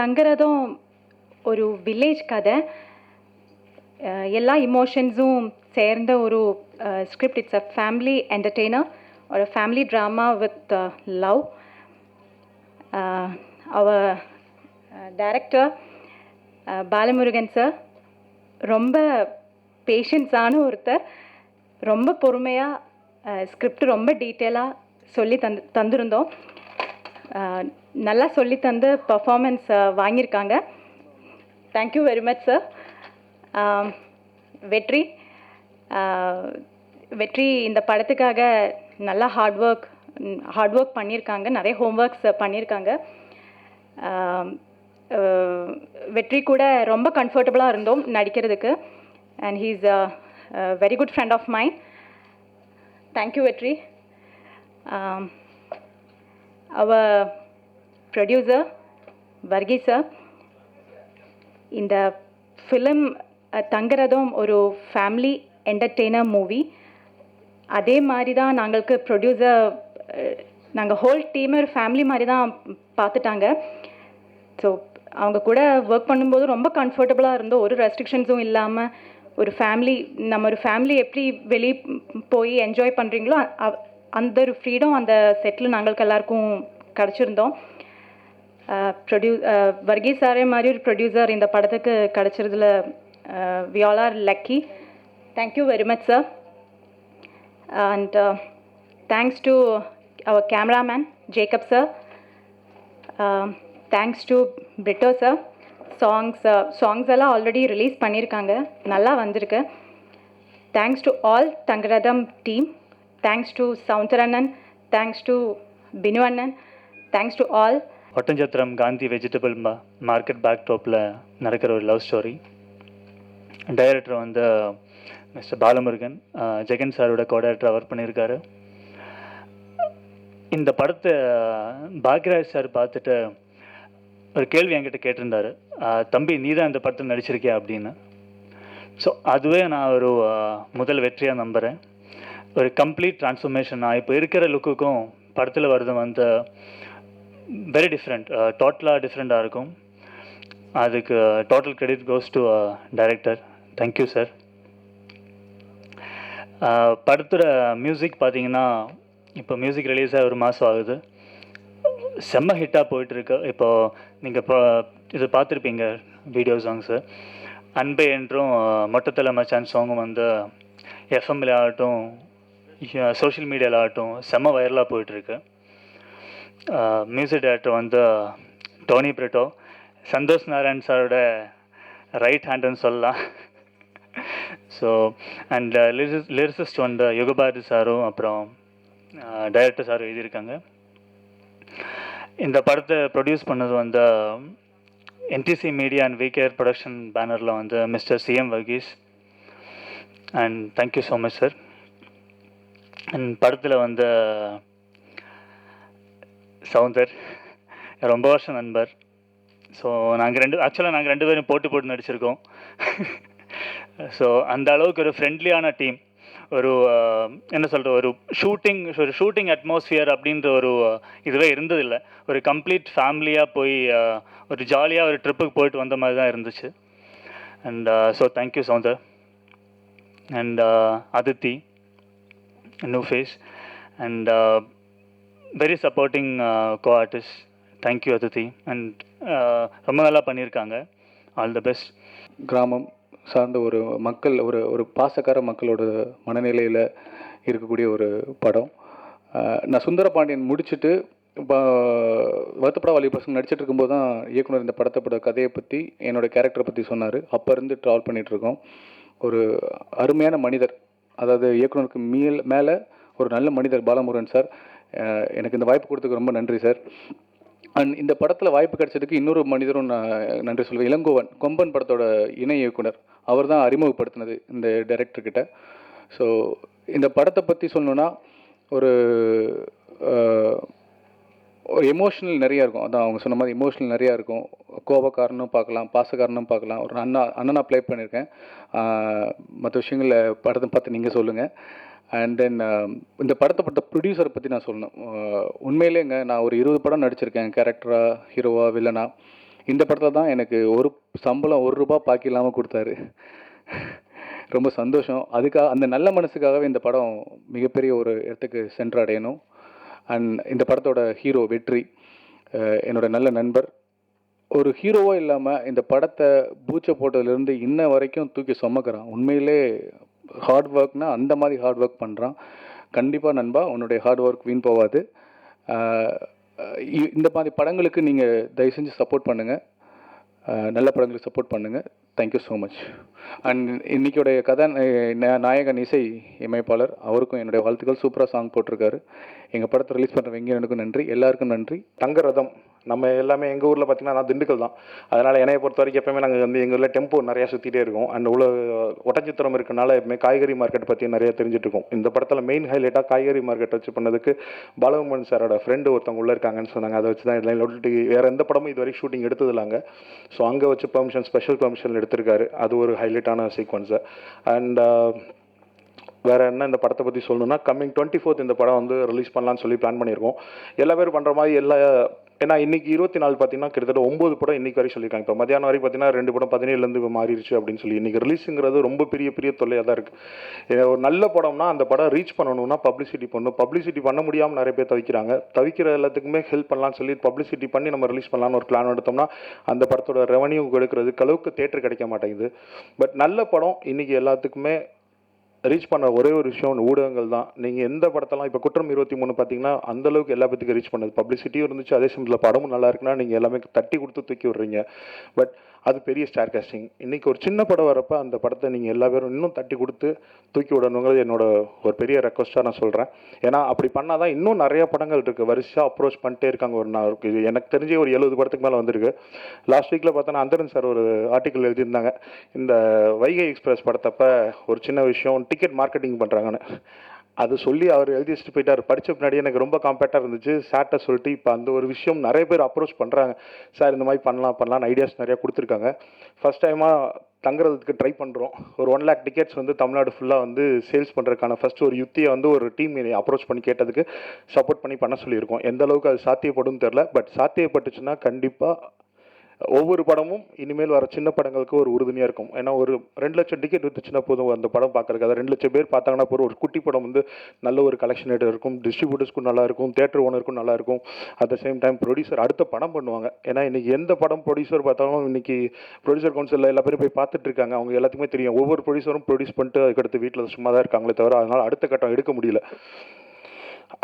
தங்குறதும் ஒரு வில்லேஜ் கதை. எல்லா இமோஷன்ஸும் சேர்ந்த ஒரு script it's a family entertainer ஒரு family drama with love our director Balamurugan sir ரொம்ப பேஷன்ஸான ஒருத்தர். ரொம்ப பொறுமையாக ஸ்கிரிப்ட் ரொம்ப டீட்டெயிலாக சொல்லி தந்து தந்திருந்தோம். நல்லா சொல்லி தந்து பர்ஃபார்மன்ஸ் வாங்கியிருக்காங்க. தேங்க்யூ வெரி மச் சார் வெற்றி. வெற்றி இந்த படத்துக்காக நல்லா ஹார்ட் ஒர்க் ஹார்ட் ஒர்க் பண்ணியிருக்காங்க. நிறைய ஹோம்ஒர்க்ஸ் பண்ணியிருக்காங்க. வெற்றி கூட ரொம்ப கம்ஃபர்டபுளாக இருந்தோம் நடிக்கிறதுக்கு. And he's very good friend of mind thank you Vetri. Our producer Varghese sir இந்த ஃபிலிம் தங்குறதும் ஒரு ஃபேமிலி என்டர்டெய்னர் மூவி அதே மாதிரி தான் நாங்களுக்கு ப்ரொடியூசர் நாங்கள் ஹோல் டீமே ஒரு ஃபேமிலி மாதிரி தான் பார்த்துட்டாங்க ஸோ அவங்க கூட ஒர்க் பண்ணும்போது ரொம்ப கம்ஃபர்டபுளாக இருந்தோம். ஒரு ரெஸ்ட்ரிக்ஷன்ஸும் இல்லாமல் ஒரு ஃபேமிலி நம்ம ஒரு ஃபேமிலி எப்படி வெளியே போய் என்ஜாய் பண்ணுறீங்களோ அந்த ஒரு ஃப்ரீடம் அந்த செட்டில் நாங்களுக்கு எல்லாருக்கும் கிடச்சிருந்தோம். ப்ரொடியூ வர்கீஸ் சாரே மாதிரி ஒரு ப்ரொடியூசர் இந்த படத்துக்கு கிடச்சிருதுல we all are lucky thank you very much sir and thanks to our cameraman Jacob sir thanks to Britto sir songs songs எல்லாம் ஆல்ரெடி ரிலீஸ் பண்ணியிருக்காங்க நல்லா வந்திருக்கு thanks to all Thangaratham team thanks to சவுந்தரண்ணன் thanks to Binu அண்ணன் thanks to all Oddanchatram Gandhi vegetable மா market பேக்டாப்பில் நடக்கிற ஒரு love story director வந்து மிஸ்டர் பாலமுருகன் ஜெகன் சாரோட கோ டைரக்டர் ஒர்க் பண்ணியிருக்காரு. இந்த படத்தை பாக்யராஜ் சார் பார்த்துட்டு ஒரு கேள்வி என்கிட்ட கேட்டிருந்தாரு. தம்பி நீ தான் இந்த படத்தில் நடிச்சிருக்கியா? அப்படின்னு. ஸோ அதுவே நான் ஒரு முதல் வெற்றியாக நம்புகிறேன் ஒரு கம்ப்ளீட் ட்ரான்ஸ்ஃபர்மேஷன் நான் இப்போ இருக்கிற லுக்குக்கும் படத்தில் வருது வந்து வெரி டிஃப்ரெண்ட் டோட்டலாக டிஃப்ரெண்ட்டாக இருக்கும். அதுக்கு total credit goes to director thank you sir படத்தோட மியூசிக் பார்த்தீங்கன்னா இப்போ மியூசிக் ரிலீஸ் ஆகி ஒரு மாதம் ஆகுது. செம்ம ஹிட்டாக போயிட்டுருக்கு. இப்போது நீங்கள் இப்போ இது பார்த்துருப்பீங்க வீடியோ சாங்ஸு அன்பே என்றும் uh, மொட்டத்தில் மச்சான் சாங்கும் வந்து எஃப்எம்ல ஆகட்டும் சோஷியல் மீடியாவில் ஆகட்டும் செம்ம வைரலாக போயிட்டுருக்கு. மியூசிக் டைரக்டர் வந்து டோனி பிரிட்டோ. சந்தோஷ் நாராயண் சாரோட ரைட் ஹேண்டுன்னு சொல்லலாம். ஸோ அண்ட் லிரிசிஸ் லிரிசிஸ்ட் வந்து யுகபாரதி சாரும் அப்புறம் டைரக்டர் சாரும் எழுதியிருக்காங்க. இந்த படத்தை ப்ரொடியூஸ் பண்ணது வந்து NDC media and VKR production பேனரில் வந்து mister CM Varghese and thank you so much sir and படத்தில் வந்து சௌந்தர் ரொம்ப வருஷம் நண்பர். ஸோ நாங்கள் ரெண்டு ஆக்சுவலாக நாங்கள் ரெண்டு பேரும் போட்டு போட்டு நடிச்சிருக்கோம். ஸோ அந்த அளவுக்கு ஒரு ஃப்ரெண்ட்லியான டீம் ஒரு என்ன சொல்கிற ஒரு ஷூட்டிங் ஒரு ஷூட்டிங் அட்மாஸ்ஃபியர் அப்படின்ற ஒரு இதுவே இருந்ததில்லை. ஒரு கம்ப்ளீட் ஃபேமிலியாக போய் ஒரு ஜாலியாக ஒரு ட்ரிப்புக்கு போயிட்டு வந்த மாதிரி தான் இருந்துச்சு. And so thank you Soundar and Adithi new face and very supporting co artist thank you Adithi and ரொம்ப நல்லா பண்ணியிருக்காங்க. ஆல் த பெஸ்ட் கிராமம் சார்ந்த ஒரு மக்கள் ஒரு ஒரு பாசக்கார மக்களோட மனநிலையில் இருக்கக்கூடிய ஒரு படம். நான் சுந்தரபாண்டியன் முடிச்சுட்டு இப்போ வருத்தப்பட வாலி பசங்க நடிச்சிட்டு இருக்கும்போது தான் இயக்குனர் இந்த படத்தோட கதையை பற்றி என்னோட கேரக்டரை பற்றி சொன்னார். அப்போ இருந்து ட்ராவல் பண்ணிகிட்ருக்கோம் ஒரு அருமையான மனிதர். அதாவது இயக்குனருக்கு மேல் மேலே ஒரு நல்ல மனிதர் பாலமுருகன் சார். எனக்கு இந்த வாய்ப்பு கொடுத்ததுக்கு ரொம்ப நன்றி சார் அண்ட் இந்த படத்தில் வாய்ப்பு கிடைச்சதுக்கு இன்னொரு மனிதரும் நான் நன்றி சொல்வேன். இளங்கோவன் கொம்பன் படத்தோட இணை இயக்குனர். அவர் தான் அறிமுகப்படுத்தினது இந்த டைரக்டர்கிட்ட ஸோ இந்த படத்தை பற்றி சொல்லணுன்னா ஒரு ஒரு எமோஷனல் நிறையா இருக்கும். அதான் அவங்க சொன்ன மாதிரி எமோஷனல் நிறையா இருக்கும். கோபக்காரனும் பார்க்கலாம் பாசக்காரனும் பார்க்கலாம். ஒரு அண்ணா அண்ணனாக ப்ளே பண்ணியிருக்கேன். மற்ற விஷயங்களில் படத்தை பார்த்து நீங்கள் சொல்லுங்கள் அண்ட் தென் um, இந்த படத்தை பட்ட ப்ரொடியூசரை பற்றி நான் சொல்லணும். உண்மையிலேங்க நான் ஒரு இருபது படம் நடிச்சிருக்கேன். கேரக்டராக ஹீரோவா வில்லனா இந்த படத்தில் தான் எனக்கு ஒரு சம்பளம் ஒரு ரூபா பாக்கி இல்லாமல் கொடுத்தாரு. ரொம்ப சந்தோஷம். அதுக்காக அந்த நல்ல மனசுக்காகவே இந்த படம் மிகப்பெரிய ஒரு இடத்துக்கு சென்றடையணும் அண்ட் இந்த படத்தோட ஹீரோ வெற்றி என்னோட நல்ல நண்பர். ஒரு ஹீரோவோ இல்லாமல் இந்த படத்தை பூச்சை போட்டதுலேருந்து இன்ன வரைக்கும் தூக்கி சுமக்கிறான். உண்மையிலே ஹார்ட் ஒர்க்னா அந்த மாதிரி ஹார்ட் ஒர்க் பண்ணுறான் கண்டிப்பாக நண்பா உன்னுடைய ஹார்ட் ஒர்க் வீண் போகாது. இந்த மாதிரி படங்களுக்கு நீங்கள் தயவு செஞ்சு சப்போர்ட் பண்ணுங்கள் நல்ல படங்களுக்கு சப்போர்ட் பண்ணுங்கள் thank you so much and இன்றைக்கியோடைய கதை நாயகன் இசை இமைப்பாளர். அவருக்கும் என்னுடைய வாழ்த்துக்கள். சூப்பராக சாங் போட்டிருக்காரு. எங்கள் படத்தை ரிலீஸ் பண்ணுற வெங்கியனுக்கும் நன்றி. எல்லாருக்கும் நன்றி. தங்க ரதம். நம்ம எல்லாமே எங்கள் ஊரில் பார்த்திங்கன்னா நான் திண்டுக்கல் தான். அதனால் என்னையை பொறுத்த வரைக்கும் எப்பவுமே நாங்கள் வந்து எங்கள் ஊரில் டெம்போ நிறையா சுற்றிட்டே இருக்கோம். அண்ட் உள்ள ஒட்டச்சித்திரம் இருக்கனால எப்பவுமே காய்கறி மார்க்கெட் பற்றி நிறைய தெரிஞ்சுட்டு இருக்கோம். இந்த படத்தில் மெயின் ஹைலைட்டாக காய்கறி மார்க்கெட் வச்சு பண்ணதுக்கு பாலகுமன் சாரோட ஃப்ரெண்டு ஒருத்தவங்க உள்ளே இருக்காங்கன்னு சொன்னாங்க. அதை வச்சு தான் எல்லாம் வேறு எந்த படமும் இது வரைக்கும் ஷூட்டிங் எடுத்ததில்லாங்க ஸோ அங்கே வச்சு பெர்மிஷன் ஸ்பெஷல் பெர்மிஷன் எடுத்திருக்காரு. அது ஒரு ஹைலைட்டான சீக்வன்ஸு அண்ட் வேறு என்ன இந்த படத்தை பற்றி சொல்லணும்னா கம்மிங் டுவெண்ட்டி ஃபோர்த் இந்த படம் வந்து ரிலீஸ் பண்ணலாம்னு சொல்லி பிளான் பண்ணியிருக்கோம். எல்லா பேரும் பண்ணுற மாதிரி எல்லா ஏன்னா இன்றைக்கி இருபத்தி நாலு பார்த்தீங்கன்னா கிட்டத்தட்ட ஒம்பது படம் இன்றைக்கி வரை சொல்லியிருக்காங்க. இப்போ மத்தியானம் வரை பார்த்தீங்கன்னா ரெண்டு படம் பதினேழுலேருந்து இப்போ மாறிடுச்சு அப்படின்னு சொல்லி. இன்றைக்கி ரிலீஸுங்கிறது ரொம்ப பெரிய பெரிய தொல்லையாக தான் இருக்குது ஒரு நல்ல படம்னா அந்த படம் ரீச் பண்ணணும்னா பப்ளிசிட்டி பண்ணணும். பப்ளிசிட்டி பண்ண முடியாமல் நிறைய பேர் தவிக்கிறாங்க. தவிக்கிற எல்லாத்துக்குமே ஹெல்ப் பண்ணலாம்னு சொல்லி பப்ளிசிட்டி பண்ணி நம்ம ரிலீஸ் பண்ணலாம்னு ஒரு பிளான் எடுத்தோம்னா அந்த படத்தோட ரெவன்யூ எடுக்கிறதுக்கு அளவுக்கு தேட்டர் கிடைக்க மாட்டேங்குது. பட் நல்ல படம் இன்றைக்கி எல்லாத்துக்குமே ரீச் பண்ண ஒரே ஒரு விஷயம் ஊடகங்கள் தான். நீங்கள் எந்த படத்தெல்லாம் இப்போ குற்றம் இருபத்தி மூணு பார்த்தீங்கன்னா அந்தளவுக்கு எல்லா பேத்துக்கும் ரீச் பண்ணது. பப்ளிசிட்டியும் இருந்துச்சு அதே சமயத்தில் படமும் நல்லா இருக்குன்னா நீங்கள் எல்லாமே தட்டி கொடுத்து தூக்கி விடுறீங்க. பட் அது பெரிய ஸ்டார் காஸ்டிங் இன்றைக்கி ஒரு சின்ன படம் வரப்ப அந்த படத்தை நீங்கள் எல்லா பேரும் இன்னும் தட்டி கொடுத்து தூக்கி விடணுங்கிறது என்னோட ஒரு பெரிய ரெக்வஸ்ட்டாக நான் சொல்கிறேன் ஏன்னா அப்படி பண்ணால் தான் இன்னும் நிறைய படங்கள் இருக்குது வரிசையாக அப்ரோச் பண்ணிட்டே இருக்காங்க ஒரு நான் இது எனக்கு தெரிஞ்சு ஒரு எழுபது படத்துக்கு மேலே வந்திருக்கு. லாஸ்ட் வீக்கில் பார்த்தோன்னா அந்தரன் சார் ஒரு ஆர்டிக்கல் எழுதியிருந்தாங்க. இந்த வைகை எக்ஸ்பிரஸ் படத்தப்ப ஒரு சின்ன விஷயம் டிக்கெட் மார்க்கெட்டிங் பண்ணுறாங்கன்னு அது சொல்லி அவர் எழுதி வச்சுட்டு போயிட்டார். படித்த பின்னாடி எனக்கு ரொம்ப காம்பேக்டாக இருந்துச்சு. சார்ட்ட சொல்லிட்டு இப்போ அந்த ஒரு விஷயம் நிறைய பேர் அப்ரோச் பண்ணுறாங்க சார் இந்த மாதிரி பண்ணலாம் பண்ணலாம்னு ஐடியாஸ் நிறையா கொடுத்துருக்காங்க. ஃபர்ஸ்ட் டைமாக தங்குறதுக்கு ட்ரை பண்ணுறோம் ஒரு ஒன் லேக் டிக்கெட்ஸ் வந்து தமிழ்நாடு ஃபுல்லாக வந்து சேல்ஸ் பண்ணுறதுக்கான ஃபஸ்ட் ஒரு யுத்தியை வந்து ஒரு டீம் அப்ரோச் பண்ணி கேட்டதுக்கு சப்போர்ட் பண்ணி பண்ண சொல்லியிருக்கோம். எந்த அளவுக்கு அது சாத்தியப்படும் தெரில பட் சாத்தியப்பட்டுச்சுன்னா கண்டிப்பாக ஒவ்வொரு படமும் இனிமேல் வர சின்ன படங்களுக்கு ஒரு உறுதுணையாக இருக்கும். ஏன்னா ஒரு ரெண்டு லட்சம் டிக்கெட் வித்துச்சுன்னா போதும் அந்த படம் பார்க்கறதுக்கு. அதை ரெண்டு லட்சம் பேர் பார்த்தாங்கன்னா போகிற ஒரு குட்டி படம் வந்து நல்ல ஒரு கலெக்ஷன் இருக்கும். டிஸ்ட்ரிபியூட்டர்ஸ்க்கும் நல்லாயிருக்கும் தேட்டர் ஓனருக்கும் நல்லாயிருக்கும் at the same time producer அடுத்த படம் பண்ணுவாங்க. ஏன்னா இன்றைக்கி எந்த படம் ப்ரொடியூசர் பார்த்தாலும் இன்றைக்கி ப்ரொடியூசர் கவுன்சிலில் எல்லா பேரும் போய் பார்த்துட்டு இருக்காங்க. அவங்க எல்லாத்துக்குமே தெரியும். ஒவ்வொரு ப்ரொடியூசரும் ப்ரொடியூஸ் பண்ணிட்டு அதுக்கடுத்து வீட்டில் சும்மா தான் இருக்காங்களே தவிர அதனால் அடுத்த கட்டம் எடுக்க முடியல.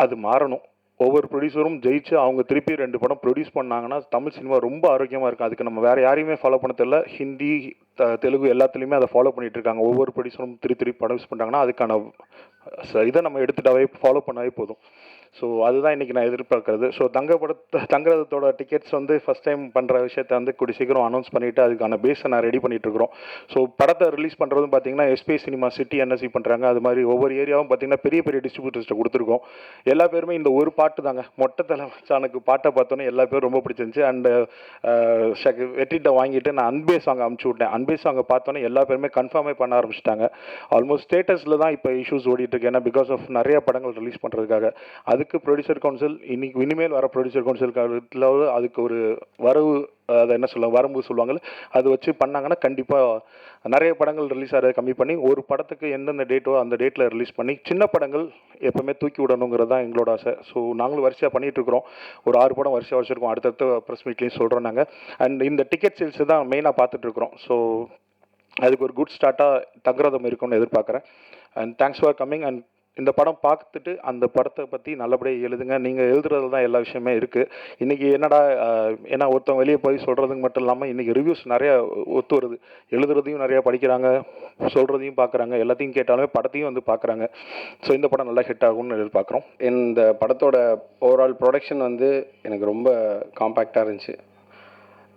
அது மாறணும். ஒவ்வொரு ப்ரொடியூசரும் ஜெயிச்சு அவங்க திருப்பி ரெண்டு படம் ப்ரொடியூஸ் பண்ணாங்கன்னா தமிழ் சினிமா ரொம்ப ஆரோக்கியமாக இருக்கும். அதுக்கு நம்ம வேறு யாரையுமே ஃபாலோ பண்ண தெரியல. ஹிந்தி தெலுங்கு எல்லாத்துலேயுமே அதை ஃபாலோ பண்ணிட்டு இருக்காங்க. ஒவ்வொரு ப்ரொடியூசரும் திருப்பி திருப்பி ப்ரொடியூஸ் பண்ணுறாங்கன்னா அதுக்கான இதை நம்ம எடுத்துட்டாவே ஃபாலோ பண்ணாவே போதும். ஸோ அதுதான் இன்றைக்கி நான் எதிர்பார்க்குறது. ஸோ தங்க தங்குறதோட தங்கரதத்தோட டிக்கெட்ஸ் வந்து ஃபஸ்ட் டைம் பண்ணுற விஷயத்தை வந்து கூடி சீக்கிரம் அனௌன்ஸ் பண்ணிவிட்டு அதுக்கான பேஸை நான் ரெடி பண்ணிட்டு இருக்கிறோம் ஸோ படத்தை ரிலீஸ் பண்ணுறதும் பார்த்தீங்கன்னா எஸ்பி சினிமா சிட்டி என்எஸ்சி பண்ணுறாங்க அது மாதிரி ஒவ்வொரு ஏரியாவும் பார்த்தீங்கன்னா பெரிய பெரிய டிஸ்ட்ரிபியூட்டர்ஸ்ட்டை கொடுத்துருக்கோம். எல்லா பேருமே இந்த ஒரு பாட்டு தாங்க. மொட்டை தலை சானுக்கு பாட்டை பார்த்தோன்னே எல்லா பேரும் ரொம்ப பிடிச்சிருந்துச்சு. அண்டு வெற்றிட்ட வாங்கிட்டு நான் அன்பே சாங் அமுச்சு விட்டேன். அன்பே சாங்கை பார்த்தோன்னே எல்லா பேருமே கன்ஃபார்மே பண்ண ஆரம்பிச்சிட்டாங்க. ஆல்மோஸ்ட் ஸ்டேட்டஸில் தான் இப்போ இஷ்யூஸ் ஓடிட்டுருக்கு. ஏன்னா பிகாஸ் ஆஃப் நிறைய படங்கள் ரிலீஸ் பண்ணுறதுக்காக அது அதுக்கு ப்ரொடியூசர் கவுன்சில் இன்னைக்கு இனிமேல் வர ப்ரொடியூசர் கவுன்சில் அதுக்கு ஒரு வரவு அதை என்ன சொல்லுவாங்க வரம்பு சொல்லுவாங்கள்ல அது வச்சு பண்ணாங்கன்னா கண்டிப்பாக நிறைய படங்கள் ரிலீஸ் ஆகிறத கம்மி பண்ணி ஒரு படத்துக்கு எந்தெந்த டேட்டோ அந்த டேட்டில் ரிலீஸ் பண்ணி சின்ன படங்கள் எப்போவுமே தூக்கி விடணுங்கிறது தான் எங்களோட ஆசை. ஸோ நாங்களும் வரிசையாக பண்ணிட்டுருக்குறோம் ஒரு ஆறு படம் வரிசையாக வச்சுருக்கோம். அடுத்தடுத்த ப்ரெஸ் மீட்லேயும் சொல்கிறோம் நாங்கள் அண்ட் இந்த டிக்கெட் சேல்ஸ் தான் மெயினாக பார்த்துட்ருக்குறோம் ஸோ அதுக்கு ஒரு குட் ஸ்டார்ட்டாக தங்குறதம் இருக்கும்னு எதிர்பார்க்குறேன். And thanks for coming and இந்த படம் பார்த்துட்டு அந்த படத்தை பற்றி நல்லபடியாக எழுதுங்க. நீங்கள் எழுதுறது தான் எல்லா விஷயமே இருக்குது இன்றைக்கி என்னடா ஏன்னா ஒருத்தவங்க வெளியே போய் சொல்கிறதுக்கு மட்டும் இல்லாமல் இன்றைக்கி ரிவ்யூஸ் நிறையா ஒத்து வருது. எழுதுறதையும் நிறையா படிக்கிறாங்க சொல்கிறதையும் பார்க்குறாங்க எல்லாத்தையும் கேட்டாலுமே படத்தையும் வந்து பார்க்குறாங்க ஸோ இந்த படம் நல்லா ஹிட் ஆகும்னு எதிர்பார்க்குறோம். இந்த படத்தோட ஓவரால் ப்ரொடக்ஷன் வந்து எனக்கு ரொம்ப காம்பேக்டாக இருந்துச்சு.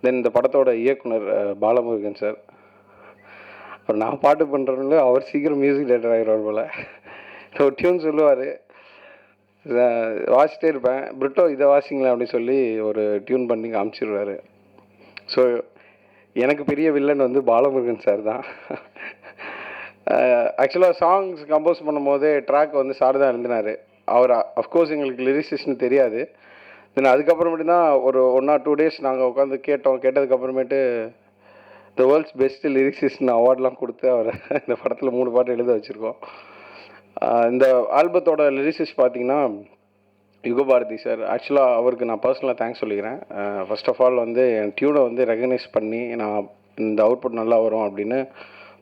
தென் இந்த படத்தோட இயக்குனர் பாலமுருகன் சார் அப்புறம் நான் பாட்டு பண்ணுறதுல அவர் சீக்கிரம் மியூசிக் டைரக்டர் ஆகிடுவார் போல். டியூன் சொல்லுவார் வாசிட்டே இருப்பேன். பிரிட்டோ இதை வாசிங்களேன் அப்படின்னு சொல்லி ஒரு டியூன் பண்ணி காமிச்சிடுவார் ஸோ எனக்கு பெரிய வில்லன் வந்து பாலமுருகன் சார் தான். ஆக்சுவலாக சாங்ஸ் கம்போஸ் பண்ணும்போதே ட்ராக் வந்து சார் தான் எழுந்தினார் அவர் அஃப்கோர்ஸ் எங்களுக்கு லிரிசிஸ்ட்னு தெரியாது. தென் அதுக்கப்புறமேட்டு தான் ஒரு ஒன் ஆர் டூ டேஸ் நாங்கள் உட்காந்து கேட்டோம். கேட்டதுக்கப்புறமேட்டு த வேர்ல்ட்ஸ் பெஸ்ட் லிரிக்ஸிஸ்ட்னு அவார்ட்லாம் கொடுத்து அவரை இந்த படத்தில் மூணு பாட்டு எழுத வச்சுருக்கோம். இந்த ஆல்பத்தோட லிரிசிஸ் பார்த்தீங்கன்னா யுகபாரதி சார் ஆக்சுவலாக அவருக்கு நான் பர்சனலாக தேங்க்ஸ் சொல்லிக்கிறேன். ஃபர்ஸ்ட் ஆஃப் ஆல் வந்து என் டியூனை வந்து ரெகனைஸ் பண்ணி நான் இந்த அவுட்புட் நல்லா வரும் அப்படின்னு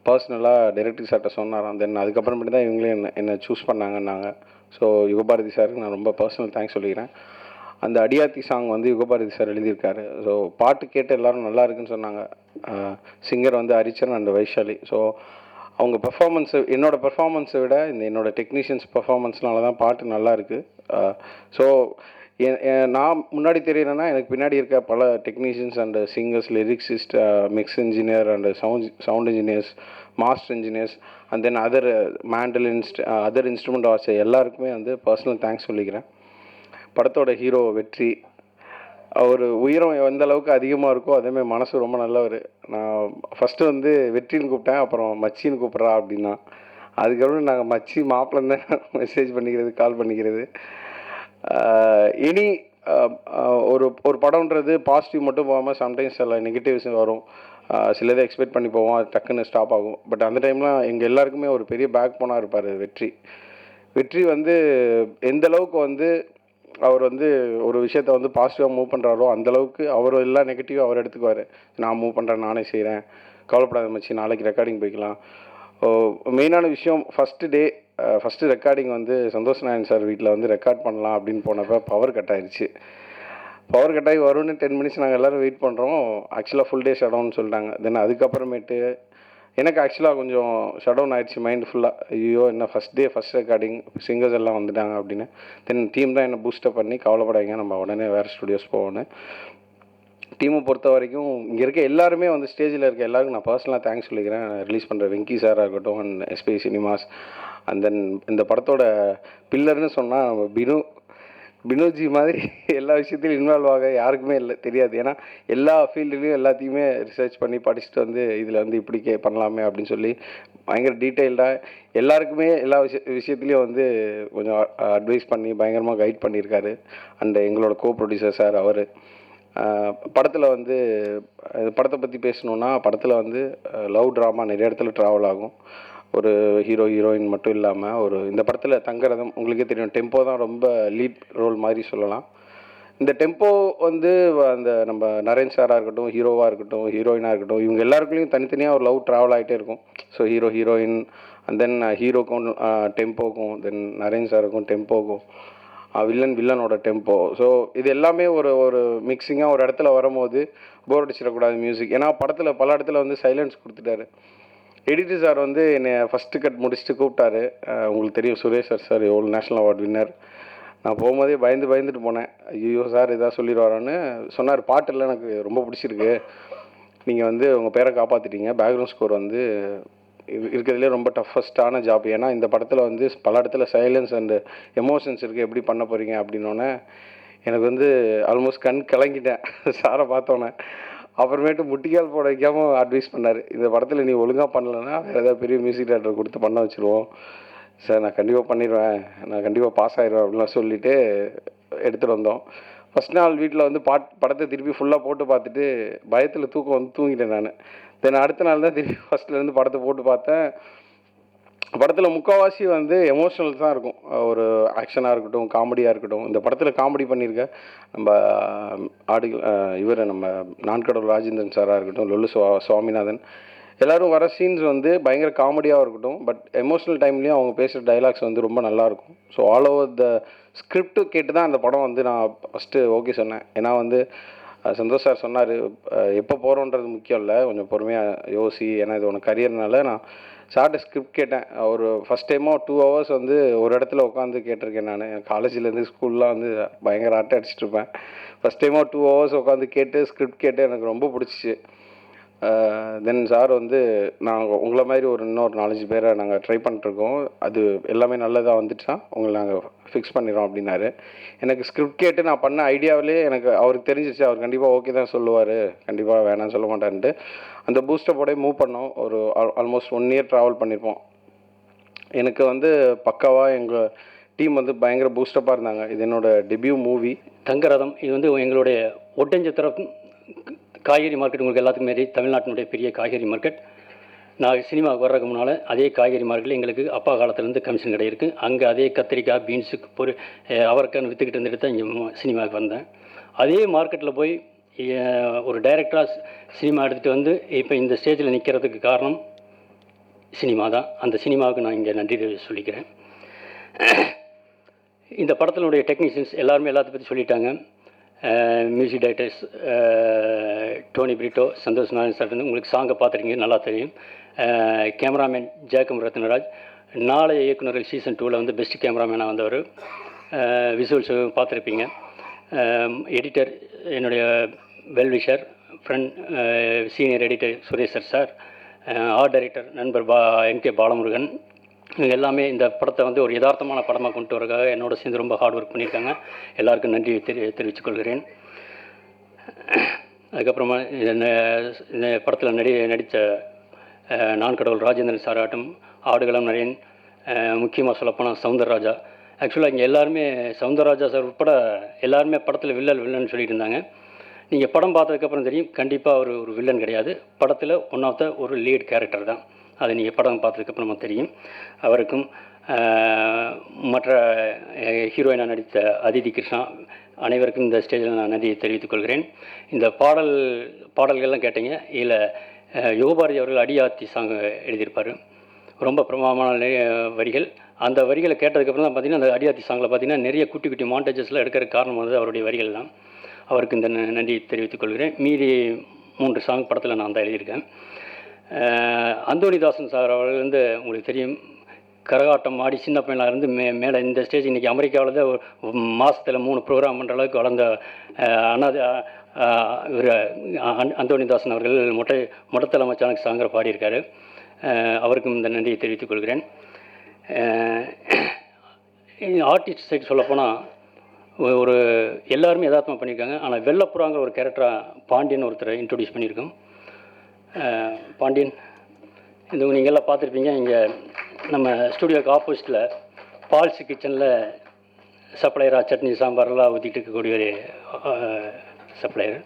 பர்சனலாக டைரக்டர் சார்கிட்ட சொன்னாராம். தென் அதுக்கப்புறமேட்டு தான் இவங்களே என்ன என்னை சூஸ் பண்ணாங்கன்னாங்க. ஸோ யுகபாரதி சாருக்கு நான் ரொம்ப பர்சனல் தேங்க்ஸ் சொல்லிக்கிறேன். அந்த அடியாத்தி சாங் வந்து யுகபாரதி சார் எழுதியிருக்காரு. ஸோ பாட்டு கேட்டு எல்லாரும் நல்லா இருக்குன்னு சொன்னாங்க. சிங்கர் வந்து ஹரிச்சரன் அண்ட் வைஷாலி. ஸோ அவங்க பெர்ஃபார்மன்ஸை என்னோட பெர்ஃபார்மன்ஸை விட இந்த என்னோட டெக்னீஷியன்ஸ் பெர்ஃபார்மன்ஸ்னால தான் பாட்டு நல்லா இருக்குது ஸோ நான் முன்னாடி தெரியலன்னா எனக்கு பின்னாடி இருக்க பல technicians and singers lyricist mix engineer and sound sound engineers master engineers and then other mantle இன்ஸ்ட் அதர் இன்ஸ்ட்ருமெண்ட் வாட்ச் எல்லாருக்குமே வந்து பர்சனல் தேங்க்ஸ் சொல்லிக்கிறேன். படத்தோட ஹீரோ வெற்றி அவர் உயரம் எந்த அளவுக்கு அதிகமாக இருக்கோ அதேமாதிரி மனசு ரொம்ப நல்லவர். நான் ஃபஸ்ட்டு வந்து வெற்றின்னு கூப்பிட்டேன் அப்புறம் மச்சின்னு கூப்பிட்றா அப்படின்னா. அதுக்கப்புறம் நாங்கள் மச்சி மாப்பிள்ளை தான் மெசேஜ் பண்ணிக்கிறது கால் பண்ணிக்கிறது. இனி ஒரு ஒரு படம்ன்றது பாசிட்டிவ் மட்டும் போகாமல் சம்டைம்ஸ் சில நெகட்டிவ்ஸ் வரும். சிலதை எக்ஸ்பெக்ட் பண்ணி போவோம் அது டக்குன்னு ஸ்டாப் ஆகும். பட் அந்த டைம்லாம் எங்கள் எல்லாருக்குமே ஒரு பெரிய பேக் போனாக இருப்பார் வெற்றி. வெற்றி வந்து எந்த அளவுக்கு வந்து அவர் வந்து ஒரு விஷயத்த வந்து பாசிட்டிவாக மூவ் பண்ணுறாரோ அந்தளவுக்கு அவர் எல்லா நெகட்டிவும் அவர் எடுத்துக்குவார். நான் மூவ் பண்ணுறேன் நானே செய்கிறேன் கவலைப்படாத மச்சி நாளைக்கு ரெக்கார்டிங் போய்க்கலாம். மெயினான விஷயம் ஃபஸ்ட்டு டே ஃபஸ்ட்டு ரெக்கார்டிங் வந்து சந்தோஷ் நாயன் சார் வீட்டில் வந்து ரெக்கார்ட் பண்ணலாம் அப்படின்னு போனப்போ பவர் கட் ஆயிடுச்சு பவர் கட் ஆகி வரும்னு டென் மினிட்ஸ் நாங்கள் எல்லோரும் வெயிட் பண்ணுறோம் ஆக்சுவலாக ஃபுல் டே ஷடவுன்னு சொல்லிட்டாங்க. தென் அதுக்கப்புறமேட்டு எனக்கு ஆக்சுவலாக கொஞ்சம் ஷட் டவுன் ஆயிடுச்சு மைண்ட் ஃபுல்லாக ஐயோ என்ன first day first recording singers எல்லாம் வந்துட்டாங்க அப்படின்னு. தென் டீம் தான் என்னை பூஸ்டப் பண்ணி கவலைப்படாதீங்க நம்ம உடனே வேறு ஸ்டுடியோஸ் போகணும் டீமை பொறுத்த வரைக்கும் இங்கே இருக்க எல்லாருமே வந்து ஸ்டேஜில் இருக்க எல்லாருக்கும் நான் பர்சனலாக தேங்க்ஸ் சொல்லிக்கிறேன். ரிலீஸ் பண்ணுற வெங்கி சாராக இருக்கட்டும் and SP cinemas and then இந்த படத்தோட பில்லர்னு சொன்னால் நம்ம பினு பினோஜி மாதிரி எல்லா விஷயத்திலும் இன்வால்வ் ஆக யாருக்குமே இல்லை தெரியாது. ஏன்னா எல்லா ஃபீல்டுலேயும் எல்லாத்தையுமே ரிசர்ச் பண்ணி படிச்சுட்டு வந்து இதில் வந்து இப்படி கே பண்ணலாமே அப்படின்னு சொல்லி பயங்கர டீட்டெயில்டாக எல்லாருக்குமே எல்லா விஷய விஷயத்துலையும் வந்து கொஞ்சம் அட்வைஸ் பண்ணி பயங்கரமாக கைட் பண்ணியிருக்காரு. அண்ட் எங்களோட கோ ப்ரொடியூசர் சார் அவர் படத்தில் வந்து படத்தை பற்றி பேசணுன்னா படத்தில் வந்து லவ் ட்ராமா நிறைய இடத்துல ட்ராவல் ஆகும். ஒரு ஹீரோ ஹீரோயின் மட்டும் இல்லாமல் ஒரு இந்த படத்தில் தங்கரதம் உங்களுக்கே தெரியும் டெம்போ தான் ரொம்ப லீட் ரோல் மாதிரி சொல்லலாம். இந்த டெம்போ வந்து அந்த நம்ம நரேன் சாராக இருக்கட்டும் ஹீரோவாக இருக்கட்டும் ஹீரோயினாக இருக்கட்டும் இவங்க எல்லாருக்குள்ளேயும் தனித்தனியாக ஒரு லவ் ட்ராவல் ஆகிட்டே இருக்கும். So hero heroine and then ஹீரோக்கும் டெம்போக்கும் தென் நரேன் சாருக்கும் டெம்போக்கும் வில்லன் வில்லனோட டெம்போ ஸோ இது எல்லாமே ஒரு ஒரு மிக்சிங்காக ஒரு இடத்துல வரும்போது போர் அடிச்சிடக்கூடாது மியூசிக் ஏன்னா படத்தில் பல இடத்துல வந்து சைலன்ஸ் கொடுத்துட்டாரு. எடிட்டர் சார் வந்து என்னை ஃபஸ்ட்டு கட் முடிச்சுட்டு கூப்பிட்டாரு. உங்களுக்கு தெரியும் சுரேஷ் சார் சார் எவ்வளோ நேஷ்னல் அவார்ட் வின்னர் நான் போகும்போதே பயந்து பயந்துட்டு போனேன். ஐயோ சார் இதாக சொல்லிடுவாரான்னு சொன்னார். பாட்டெல்லாம் எனக்கு ரொம்ப பிடிச்சிருக்கு. நீங்கள் வந்து உங்கள் பேரை காப்பாற்றிட்டீங்க பேக்ரவுண்ட் ஸ்கோர் வந்து இருக்கிறதுலே ரொம்ப டஃபஸ்ட்டான ஜாப் ஏன்னா இந்த படத்தில் வந்து பல இடத்துல சைலன்ஸ் அண்டு எமோஷன்ஸ் இருக்குது எப்படி பண்ண போகிறீங்க அப்படின்னோடனே எனக்கு வந்து ஆல்மோஸ்ட் கண் கலங்கிட்டேன். சாரை பார்த்தோன்னே. அப்புறமேட்டு முட்டிக்கால் போட வைக்காமல் அட்வைஸ் பண்ணார். இந்த படத்தில் நீ ஒழுங்காக பண்ணலன்னா வேறு ஏதாவது பெரிய மியூசிக் டேரக்டர் கொடுத்து பண்ண வச்சுருவோம். சார் நான் கண்டிப்பாக பண்ணிடுவேன். நான் கண்டிப்பாக பாஸ் ஆயிடுவேன் அப்படின்லாம் சொல்லிவிட்டு எடுத்துகிட்டு வந்தோம். ஃபஸ்ட் நாள் வீட்டில் வந்து பாட் படத்தை திருப்பி ஃபுல்லாக போட்டு பார்த்துட்டு பயத்தில் தூக்கம் வந்து தூங்கிட்டேன் நான். தென் அடுத்த நாள் தான் திருப்பி ஃபஸ்ட்லேருந்து படத்தை போட்டு பார்த்தேன். படத்தில் முக்கால்வாசி வந்து எமோஷனல் தான் இருக்கும். ஒரு ஆக்ஷனாக இருக்கட்டும் காமெடியாக இருக்கட்டும். இந்த படத்தில் காமெடி பண்ணியிருக்க நம்ம ஆடு இவர் நம்ம நான்கடவுள் ராஜேந்திரன் சாராக இருக்கட்டும் லொல்லு சுவா சுவாமிநாதன். எல்லோரும் வர சீன்ஸ் வந்து பயங்கர காமெடியாக இருக்கட்டும். பட் எமோஷனல் டைம்லேயும் அவங்க பேசுகிற டைலாக்ஸ் வந்து ரொம்ப நல்லாயிருக்கும் so all over the script கேட்டு தான் அந்த படம் வந்து நான் ஃபஸ்ட்டு ஓகே சொன்னேன். ஏன்னா வந்து சந்தோஷ் சார் சொன்னார் எப்போ போகிறோன்றது முக்கியம் இல்லை. கொஞ்சம் பொறுமையாக யோசி. ஏன்னா இது உனக்கு கரியர்னால நான் சார்ட்ட ஸ்கிரிப்ட் கேட்டேன். ஒரு ஃபஸ்ட் டைமாக டூ ஹவர்ஸ் வந்து ஒரு இடத்துல உட்காந்து கேட்டிருக்கேன் நான். காலேஜ்லேருந்து ஸ்கூல்லாம் வந்து பயங்கர ஆட்டை அடிச்சிட்டு இருப்பேன். ஃபஸ்ட் டைமாக டூ ஹவர்ஸ் உட்காந்து கேட்டு ஸ்கிரிப்ட் கேட்டு எனக்கு ரொம்ப பிடிச்சிச்சு. தென் சார் வந்து நாங்கள் உங்களை மாதிரி ஒரு இன்னொரு நாலஞ்சு பேரை நாங்கள் ட்ரை பண்ணிட்டுருக்கோம். அது எல்லாமே நல்லதாக வந்துச்சுன்னா உங்களை நாங்கள் ஃபிக்ஸ் பண்ணிடுறோம் அப்படின்னாரு. எனக்கு ஸ்கிரிப்ட் கேட்டு நான் பண்ண ஐடியாவிலே எனக்கு அவருக்கு தெரிஞ்சிச்சு அவர் கண்டிப்பாக ஓகே தான் சொல்லுவார். கண்டிப்பாக வேணாம்னு சொல்ல மாட்டான்ட்டு அந்த பூஸ்டப்போடய மூவ் பண்ணோம். ஒரு ஆல்மோஸ்ட் ஒன் இயர் ட்ராவல் பண்ணியிருப்போம் எனக்கு வந்து பக்காவாக எங்கள் டீம் வந்து பயங்கர பூஸ்டப்பாக இருந்தாங்க. இது என்னோட டெபியூ மூவி தங்கரதம். இது வந்து எங்களுடைய ஒட்டஞ்சத்திரம் காய்கறி மார்க்கெட் உங்களுக்கு எல்லாத்துக்குமே தெரியும் தமிழ்நாட்டினுடைய பெரிய காய்கறி மார்க்கெட் நான் சினிமாவுக்கு வர்றதுக்கு முன்னால் அதே காய்கறி மார்க்கெட்டில் எங்களுக்கு அப்பா காலத்துலேருந்து கமிஷன் கடை இருக்குது அங்கே அதே கத்திரிக்காய் பீன்ஸுக்கு பொரு அவரைக்காய் விற்றுக்கிட்டு இருந்துட்டு தான் இங்கே சினிமாவுக்கு வந்தேன். அதே மார்க்கெட்டில் போய் ஒரு டைரக்டராக சினிமா எடுத்துகிட்டு வந்து இப்போ இந்த ஸ்டேஜில் நிற்கிறதுக்கு காரணம் சினிமா தான். அந்த சினிமாவுக்கு நான் இங்கே நன்றி சொல்லிக்கிறேன். இந்த படத்தினுடைய டெக்னீஷியன்ஸ் எல்லாருமே எல்லாத்த பற்றி சொல்லிட்டாங்க. Music directors Tony Britto Santhosh Narayan sir வந்து உங்களுக்கு சாங்கை பார்த்துருக்கீங்க நல்லா தெரியும். கேமராமேன் ஜேக்கம் ரத்னராஜ் நாளைய இயக்குநர்கள் சீசன் டூவில் வந்து பெஸ்ட் கேமராமேனாக வந்தவர். விசுவல்ஸ் பார்த்துருப்பீங்க. எடிட்டர் என்னுடைய well wisher friend senior editor சுரேஷர் sir art director நண்பர் பா என் கே பாலமுருகன் இவங்க எல்லாமே இந்த படத்தை வந்து ஒரு யதார்த்தமான படமாக கொண்டு வரக்காக என்னோட சேர்ந்து ரொம்ப ஹார்ட் ஒர்க் பண்ணியிருக்காங்க. எல்லாருக்கும் நன்றி தெரி தெரிவித்துக்கொள்கிறேன். அதுக்கப்புறமா இந்த படத்தில் நடி நடித்த நான் கடவுள் ராஜேந்திரன் சார் ஆட்டும் ஆடுகளம் நரேன் முக்கியமாக சொல்லப்போனால் சவுந்தரராஜா. ஆக்சுவலாக இங்கே எல்லாருமே சவுந்தரராஜா சார் உட்பட எல்லாருமே படத்தில் வில்லல் வில்லன் சொல்லிட்டு இருந்தாங்க நீங்கள் படம் பார்த்ததுக்கப்புறம் தெரியும் கண்டிப்பாக அவர் ஒரு வில்லன் கிடையாது. படத்தில் ஒன் ஆஃப் த ஒரு லீட் கேரக்டர் தான். அது நீங்கள் படம் பார்த்ததுக்கப்புறமா தெரியும். அவருக்கும் மற்ற ஹீரோயினாக நடித்த அதிதி கிருஷ்ணா அனைவருக்கும் இந்த ஸ்டேஜில் நான் நன்றியை தெரிவித்துக் கொள்கிறேன். இந்த பாடல் பாடல்கள்லாம் கேட்டீங்க. இதில் யுகபாரதி அவர்கள் அடியாத்தி சாங் எழுதியிருப்பார். ரொம்ப பிரமாதமான வரிகள். அந்த வரிகளை கேட்டதுக்கப்புறம் தான் பார்த்தீங்கன்னா அந்த அடியாத்தி சாங்கில் பார்த்தீங்கன்னா நிறைய குட்டி குட்டி மாண்டேஜஸ்லாம் எடுக்கிற காரணம் வந்து அவருடைய வரிகள் தான் அவருக்கு இந்த ந- நன்றியை தெரிவித்துக் கொள்கிறேன். மீதி மூன்று சாங் படத்தில் நான் தான் எழுதியிருக்கேன். அந்தோணிதாசன் சார் அவர்கள் வந்து உங்களுக்கு தெரியும் கரகாட்டம் ஆடி சின்ன பையனாக இருந்து மே மேலே இந்த ஸ்டேஜ் இன்றைக்கி அமெரிக்காவில் தான் ஒரு மாதத்தில் மூணு ப்ரோக்ராம் பண்ணுற அளவுக்கு வளர்ந்த அஹ், அனாத இவர் அந்- அந்தோணிதாசன் அவர்கள் மொட்டை மொட்டத்தலை மச்சானுக்கு சாங்கரை பாடியிருக்காரு. அவருக்கும் இந்த நன்றியை தெரிவித்துக் கொள்கிறேன். ஆர்டிஸ்ட் சைடு சொல்லப்போனால் ஒரு எல்லாருமே யதார்த்தமாக பண்ணியிருக்காங்க. ஆனால் வெள்ளப்புறாங்கிற ஒரு கேரக்டராக பாண்டியன் ஒருத்தரை இன்ட்ரடியூஸ் பண்ணியிருக்கோம். பாண்டியன் இந்த நீங்கள்லாம் பார்த்துருப்பீங்க. இங்கே நம்ம ஸ்டூடியோக்கு ஆப்போசிட்டில் பால்ஸ் கிச்சனில் சப்ளையராக சட்னி சாம்பார்லாம் ஊற்றிட்டு இருக்கக்கூடிய ஒரு சப்ளையர்.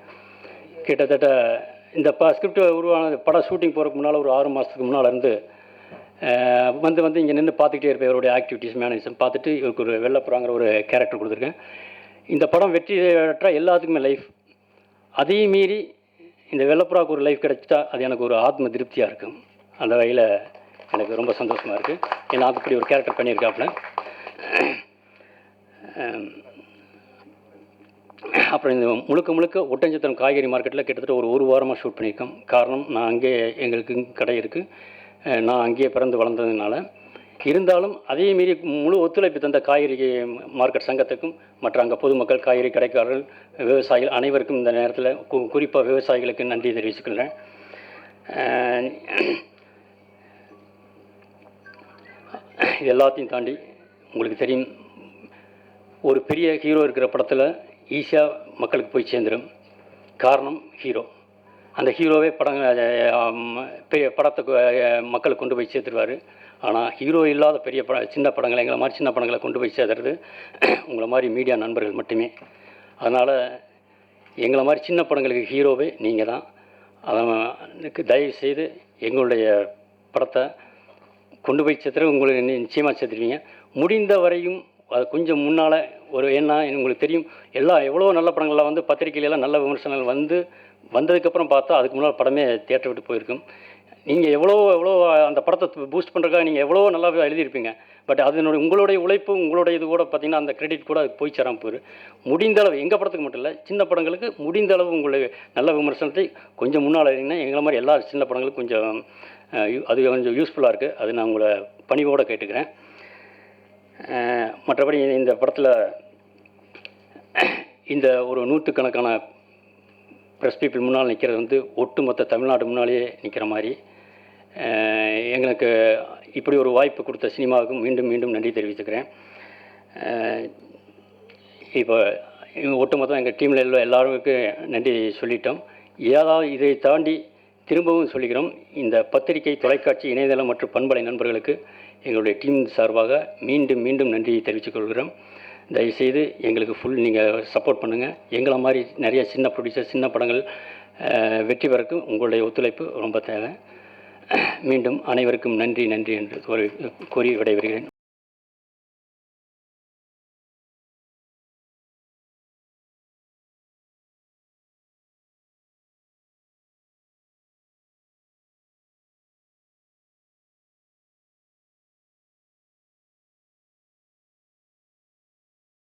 கிட்டத்தட்ட இந்த ப ஸ்கிரிப்ட் உருவான படம் ஷூட்டிங் போகிறதுக்கு முன்னால் ஒரு ஆறு மாதத்துக்கு முன்னால் இருந்து வந்து வந்து இங்கே நின்று பார்த்துக்கிட்டே இருப்பேன். இவருடைய ஆக்டிவிட்டீஸ் மேனேஜ் பார்த்துட்டு இவருக்கு ஒரு வெள்ளப்புறாங்கிற ஒரு கேரக்டர் கொடுத்துருக்கேன். இந்த படம் வெற்றி பெற்ற எல்லாத்துக்குமே லைஃப் அதையும் மீறி இந்த வெள்ளப்புறாவுக்கு ஒரு லைஃப் கிடைச்சிட்டா அது எனக்கு ஒரு ஆத்ம திருப்தியாக இருக்கும். அந்த வகையில் எனக்கு ரொம்ப சந்தோஷமாக இருக்குது ஏன்னா அதுப்படி ஒரு கேரக்டர் பண்ணியிருக்காப்புல. அப்புறம் இந்த முழுக்க முழுக்க ஒட்டஞ்சத்திரம் காய்கறி மார்க்கெட்டில் கிட்டத்தட்ட ஒரு ஒரு வாரமாக ஷூட் பண்ணியிருக்கோம். காரணம் நான் அங்கே எங்களுக்கு கடை இருக்குது நான் அங்கேயே பிறந்து வளர்ந்ததுனால இருந்தாலும் அதே மீறி முழு ஒத்துழைப்பு தந்த காய்கறி மார்க்கெட் சங்கத்துக்கும் மற்ற அங்கே பொதுமக்கள் காய்கறி கடைக்காரர்கள் விவசாயிகள் அனைவருக்கும் இந்த நேரத்தில் கு குறிப்பாக விவசாயிகளுக்கு நன்றி தெரிவிச்சுக்கிறேன். இது எல்லாத்தையும் தாண்டி உங்களுக்கு தெரியும் ஒரு பெரிய ஹீரோ இருக்கிற படத்தில் ஈஸியாக மக்களுக்கு போய் சேர்ந்துடும் காரணம் ஹீரோ அந்த ஹீரோவே படம் பெரிய படத்தை கொ- மக்களுக்கு கொண்டு போய் சேர்த்துருவார். ஆனால் ஹீரோ இல்லாத பெரிய பட சின்ன படங்களை எங்களை மாதிரி சின்ன படங்களை கொண்டு போய் சேர்த்துறது உங்களை மாதிரி மீடியா நண்பர்கள் மட்டுமே. அதனால் எங்களை மாதிரி சின்ன படங்களுக்கு ஹீரோவே நீங்கள் தான் அதற்கு தயவு செய்து எங்களுடைய படத்தை கொண்டு போய் சேர்த்துற உங்களுக்கு நிச்சயமாக சேர்த்துருவீங்க. முடிந்த வரையும் அது கொஞ்சம் முன்னால் ஒரு என்ன உங்களுக்கு தெரியும் எல்லா எவ்வளோ நல்ல படங்கள்லாம் வந்து பத்திரிக்கையிலலாம் நல்ல விமர்சனங்கள் வந்து வந்ததுக்கப்புறம் பார்த்தா அதுக்கு முன்னால் படமே தேட்டர் விட்டு போயிருக்கும். நீங்கள் எவ்வளோ எவ்வளோ அந்த படத்தை பூஸ்ட் பண்ணுறதுக்காக நீங்கள் எவ்வளோ நல்லா எழுதியிருப்பீங்க. பட் அதனுடைய உங்களுடைய உழைப்பு உங்களுடைய இது கூட பார்த்தீங்கன்னா அந்த கிரெடிட் கூட போய் சேராமல் போயிரு முடிந்த அளவு எங்கள் படத்துக்கு மட்டும் இல்லை சின்ன படங்களுக்கு முடிந்த அளவு உங்களுடைய நல்ல விமர்சனத்தை கொஞ்சம் முன்னால் எழுதிங்கன்னா எங்களை மாதிரி எல்லா சின்ன படங்களுக்கும் கொஞ்சம் அது கொஞ்சம் யூஸ்ஃபுல்லாக இருக்குது அது நான் உங்களை பணிவோடு கேட்டுக்கிறேன். மற்றபடி இந்த படத்தில் இந்த ஒரு நூற்றுக்கணக்கான ப்ரெஸ் பீப்புள் முன்னால் நிற்கிறது வந்து ஒட்டுமொத்த தமிழ்நாடு முன்னாலேயே நிற்கிற மாதிரி எங்களுக்கு இப்படி ஒரு வாய்ப்பு கொடுத்த சினிமாவுக்கு மீண்டும் மீண்டும் நன்றி தெரிவிச்சுக்கிறேன். இப்போ ஒட்டுமொத்தம் எங்கள் டீமில் உள்ள எல்லாருக்கும் நன்றி சொல்லிட்டோம். ஏதாவது இதை தாண்டி திரும்பவும் சொல்லிக்கிறோம் இந்த பத்திரிகை தொலைக்காட்சி இணையதளம் மற்றும் பண்பலை நண்பர்களுக்கு எங்களுடைய டீம் சார்பாக மீண்டும் மீண்டும் நன்றியை தெரிவித்துக் கொள்கிறோம். தயவுசெய்து எங்களுக்கு ஃபுல் நீங்கள் சப்போர்ட் பண்ணுங்கள் எங்களை மாதிரி நிறைய சின்ன ப்ரொடியூசர் சின்ன படங்கள் வெற்றி பெறக்கும் உங்களுடைய ஒத்துழைப்பு ரொம்ப தேவை. மீண்டும் அனைவருக்கும் நன்றி நன்றி என்று கூறி கூறி விடைபெறுகிறேன்.